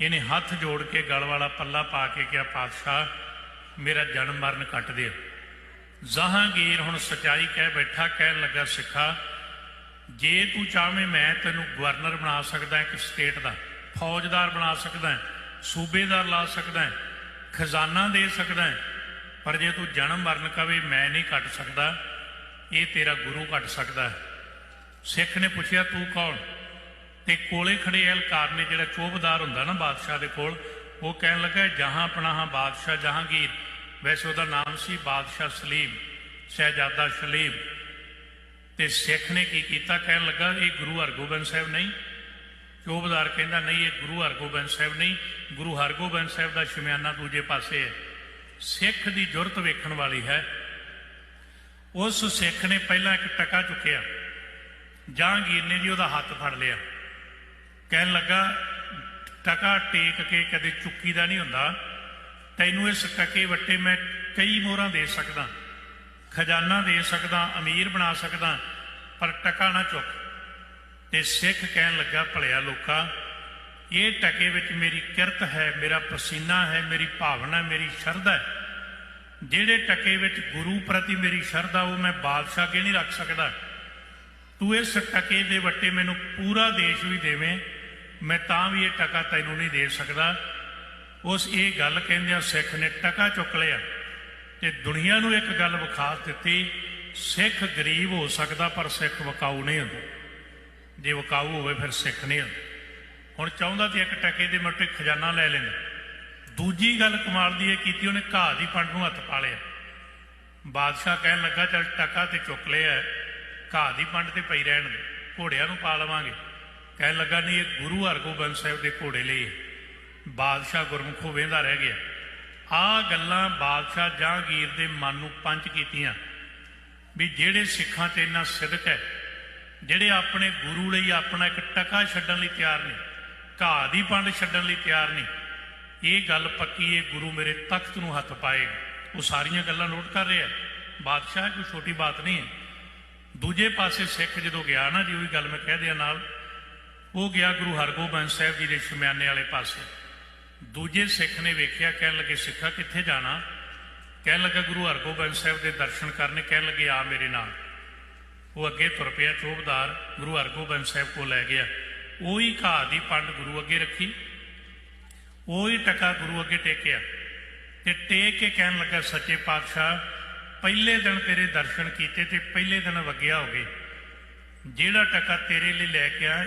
ਇਹਨੇ ਹੱਥ ਜੋੜ ਕੇ ਗਲ ਵਾਲਾ ਪੱਲਾ ਪਾ ਕੇ ਕਿਹਾ, ਪਾਤਸ਼ਾਹ, ਮੇਰਾ ਜਨਮ ਮਰਨ ਕੱਟ ਦਿਓ। ਜਹਾਂਗੀਰ ਹੁਣ ਸਚਾਈ ਕਹਿ ਬੈਠਾ, ਕਹਿਣ ਲੱਗਾ, ਸਿੱਖਾ, ਜੇ ਤੂੰ ਚਾਹਵੇਂ ਮੈਂ ਤੈਨੂੰ ਗਵਰਨਰ ਬਣਾ ਸਕਦਾ, ਇੱਕ ਸਟੇਟ ਦਾ, ਫੌਜਦਾਰ ਬਣਾ ਸਕਦਾ, ਸੂਬੇਦਾਰ ਲਾ ਸਕਦਾ, ਖਜ਼ਾਨਾ ਦੇ ਸਕਦਾ, ਪਰ ਜੇ ਤੂੰ ਜਨਮ ਮਰਨ ਕਵੇ, ਮੈਂ ਨਹੀਂ ਕੱਟ ਸਕਦਾ, ਇਹ ਤੇਰਾ ਗੁਰੂ ਕੱਟ ਸਕਦਾ ਸਿੱਖ ਨੇ ਪੁੱਛਿਆ, ਤੂੰ ਕੌਣ? ਤੇ ਕੋਲੇ ਖੜੇ ਅਹਲਕਾਰ ਨੇ ਜਿਹੜਾ ਚੋਬਦਾਰ ਹੁੰਦਾ ਨਾ ਬਾਦਸ਼ਾਹ ਦੇ ਕੋਲ, ਉਹ ਕਹਿਣ ਲੱਗਾ, ਜਹਾਂ ਪਨਾਹ ਬਾਦਸ਼ਾਹ ਜਹਾਂਗੀਰ। ਵੈਸੇ ਉਹਦਾ ਨਾਮ ਸੀ ਬਾਦਸ਼ਾਹ ਸਲੀਮ, ਸ਼ਹਿਜ਼ਾਦਾ ਸਲੀਮ। ਤੇ ਸਿੱਖ ਨੇ ਕੀ ਕੀਤਾ? ਕਹਿਣ ਲੱਗਾ, ਇਹ ਗੁਰੂ ਹਰਗੋਬਿੰਦ ਸਾਹਿਬ ਨਹੀਂ। ਚੋਬਦਾਰ ਕਹਿੰਦਾ, ਨਹੀਂ, ਇਹ ਗੁਰੂ ਹਰਗੋਬਿੰਦ ਸਾਹਿਬ ਨਹੀਂ। ਗੁਰੂ ਹਰਗੋਬਿੰਦ ਸਾਹਿਬ ਦਾ ਸ਼ਮਿਆਨਾ ਦੂਜੇ ਪਾਸੇ ਹੈ। ਸਿੱਖ ਦੀ ਜੁਰਤ ਵੇਖਣ ਵਾਲੀ ਹੈ। ਉਸ ਸਿੱਖ ਨੇ ਪਹਿਲਾਂ ਇੱਕ ਟਕਾ ਚੁੱਕਿਆ। ਜਹਾਂਗੀਰ ਨੇ ਜੀ ਉਹਦਾ ਹੱਥ ਫੜ ਲਿਆ। ਕਹਿਣ ਲੱਗਾ, ਟਕਾ ਟੇਕ ਕੇ ਕਦੇ ਚੁੱਕੀ ਦਾ ਨਹੀਂ ਹੁੰਦਾ। ਤੈਨੂੰ ਇਸ ਟਕੇ ਵੱਟੇ ਮੈਂ ਕਈ ਮੋਹਰਾਂ ਦੇ ਸਕਦਾ, ਖਜ਼ਾਨਾ ਦੇ ਸਕਦਾ, ਅਮੀਰ ਬਣਾ ਸਕਦਾ, ਪਰ ਟਕਾ ਨਾ ਚੁੱਕ। ਤੇ ਸਿੱਖ ਕਹਿਣ ਲੱਗਾ, ਭਲਿਆ ਲੋਕਾ, ਇਹ ਟਕੇ ਵਿੱਚ ਮੇਰੀ ਕਿਰਤ ਹੈ, ਮੇਰਾ ਪਸੀਨਾ ਹੈ, ਮੇਰੀ ਭਾਵਨਾ, ਮੇਰੀ ਸ਼ਰਧਾ ਹੈ। ਜਿਹੜੇ ਟਕੇ ਵਿੱਚ ਗੁਰੂ ਪ੍ਰਤੀ ਮੇਰੀ ਸ਼ਰਧਾ, ਉਹ ਮੈਂ ਬਾਦਸ਼ਾਹ ਕੇ ਨਹੀਂ ਰੱਖ ਸਕਦਾ। ਤੂੰ ਇਸ ਟਕੇ ਦੇ ਵੱਟੇ ਮੈਨੂੰ ਪੂਰਾ ਦੇਸ਼ ਵੀ ਦੇਵੇਂ ਮੈਂ ਤਾਂ ਵੀ ਇਹ ਟਕਾ ਤੈਨੂੰ ਨਹੀਂ ਦੇ ਸਕਦਾ। ਉਸ ਇਹ ਗੱਲ ਕਹਿੰਦਿਆਂ ਸਿੱਖ ਨੇ ਟਕਾ ਚੁੱਕ ਲਿਆ ਤੇ ਦੁਨੀਆ ਨੂੰ ਇੱਕ ਗੱਲ ਵਿਖਾ ਦਿੱਤੀ, ਸਿੱਖ ਗਰੀਬ ਹੋ ਸਕਦਾ ਪਰ ਸਿੱਖ ਵਕਾਊ ਨਹੀਂ ਹੁੰਦਾ। ਜੇ ਵਕਾਊ ਹੋਵੇ ਫਿਰ ਸਿੱਖ ਨਹੀਂ ਹੁੰਦਾ। ਹੁਣ ਚਾਹੁੰਦਾ ਤੇ ਇੱਕ ਟਕੇ ਦੇ ਮੱਟੇ ਖਜ਼ਾਨਾ ਲੈ ਲੈਂਦਾ। ਦੂਜੀ ਗੱਲ ਕਮਾਲ ਦੀ ਇਹ ਕੀਤੀ, ਉਹਨੇ ਘਾਹ ਦੀ ਪੰਡ ਨੂੰ ਹੱਥ ਪਾ ਲਿਆ। ਬਾਦਸ਼ਾਹ ਕਹਿਣ ਲੱਗਾ, ਚਲ ਟਕਾ ਤੇ ਚੁੱਕ ਲਿਆ, ਘਾਹ ਦੀ ਪੰਡ ਤੇ ਪਈ ਰਹਿਣ ਦੇ, ਘੋੜਿਆਂ ਨੂੰ ਪਾ ਲਵਾਂਗੇ। ਕਹਿਣ ਲੱਗਾ, ਨਹੀਂ, ਇਹ ਗੁਰੂ ਹਰਗੋਬਿੰਦ ਸਾਹਿਬ ਦੇ ਘੋੜੇ ਲਈ ਹੈ। ਬਾਦਸ਼ਾਹ ਗੁਰਮੁਖੋਂ ਵੇਂਦਾ ਰਹਿ ਗਿਆ। ਆ ਗੱਲਾਂ ਬਾਦਸ਼ਾਹ ਜਹਾਂਗੀਰ ਦੇ ਮਨ ਨੂੰ ਪੰਚ ਕੀਤੀਆਂ ਵੀ ਜਿਹੜੇ ਸਿੱਖਾਂ 'ਚ ਇੰਨਾ ਸਿਦਕ ਹੈ, ਜਿਹੜੇ ਆਪਣੇ ਗੁਰੂ ਲਈ ਆਪਣਾ ਇੱਕ ਟਕਾ ਛੱਡਣ ਲਈ ਤਿਆਰ ਨੇ, ਘਾਹ ਦੀ ਪੰਡ ਛੱਡਣ ਲਈ ਤਿਆਰ ਨੇ, ਇਹ ਗੱਲ ਪੱਕੀ ਹੈ, ਗੁਰੂ ਮੇਰੇ ਤਖਤ ਨੂੰ ਹੱਥ ਪਾਏਗਾ ਉਹ ਸਾਰੀਆਂ ਗੱਲਾਂ ਨੋਟ ਕਰ ਰਿਹਾ। ਬਾਦਸ਼ਾਹ, ਕੋਈ ਛੋਟੀ ਬਾਤ ਨਹੀਂ ਹੈ। ਦੂਜੇ ਪਾਸੇ ਸਿੱਖ ਜਦੋਂ ਗਿਆ ਨਾ ਜੀ, ਉਹੀ ਗੱਲ ਮੈਂ ਕਹਿ ਦਿਆਂ ਨਾਲ ਉਹ ਗਿਆ ਗੁਰੂ ਹਰਗੋਬਿੰਦ ਸਾਹਿਬ ਜੀ ਦੇ ਸ਼ਮਿਆਨੇ ਵਾਲੇ ਪਾਸੇ। ਦੂਜੇ ਸਿੱਖ ਨੇ ਵੇਖਿਆ, ਕਹਿਣ ਲੱਗੇ, ਸਿੱਖਾ ਕਿੱਥੇ ਜਾਣਾ? ਕਹਿਣ ਲੱਗਾ, ਗੁਰੂ ਹਰਗੋਬਿੰਦ ਸਾਹਿਬ ਦੇ ਦਰਸ਼ਨ ਕਰਨੇ। ਕਹਿਣ ਲੱਗੇ, ਆ ਮੇਰੇ ਨਾਲ। ਉਹ ਅੱਗੇ ਤੁਰ ਪਿਆ, ਚੋਬਦਾਰ ਗੁਰੂ ਹਰਗੋਬਿੰਦ ਸਾਹਿਬ ਕੋਲ ਲੈ ਗਿਆ। ਉਹੀ ਘਾਹ ਦੀ ਪੰਡ ਗੁਰੂ ਅੱਗੇ ਰੱਖੀ। ਉਹੀ ਟਕਾ ਗੁਰੂ ਅੱਗੇ ਟੇਕਿਆ। ਤੇ ਟੇਕ ਕੇ ਕਹਿਣ ਲੱਗਾ, ਸੱਚੇ ਪਾਤਸ਼ਾਹ, ਪਹਿਲੇ ਦਿਨ ਤੇਰੇ ਦਰਸ਼ਨ ਕੀਤੇ ਤੇ ਪਹਿਲੇ ਦਿਨ ਵਗਿਆ ਹੋ ਗਏ। ਜਿਹੜਾ ਟਕਾ ਤੇਰੇ ਲਈ ਲੈ ਕੇ ਆ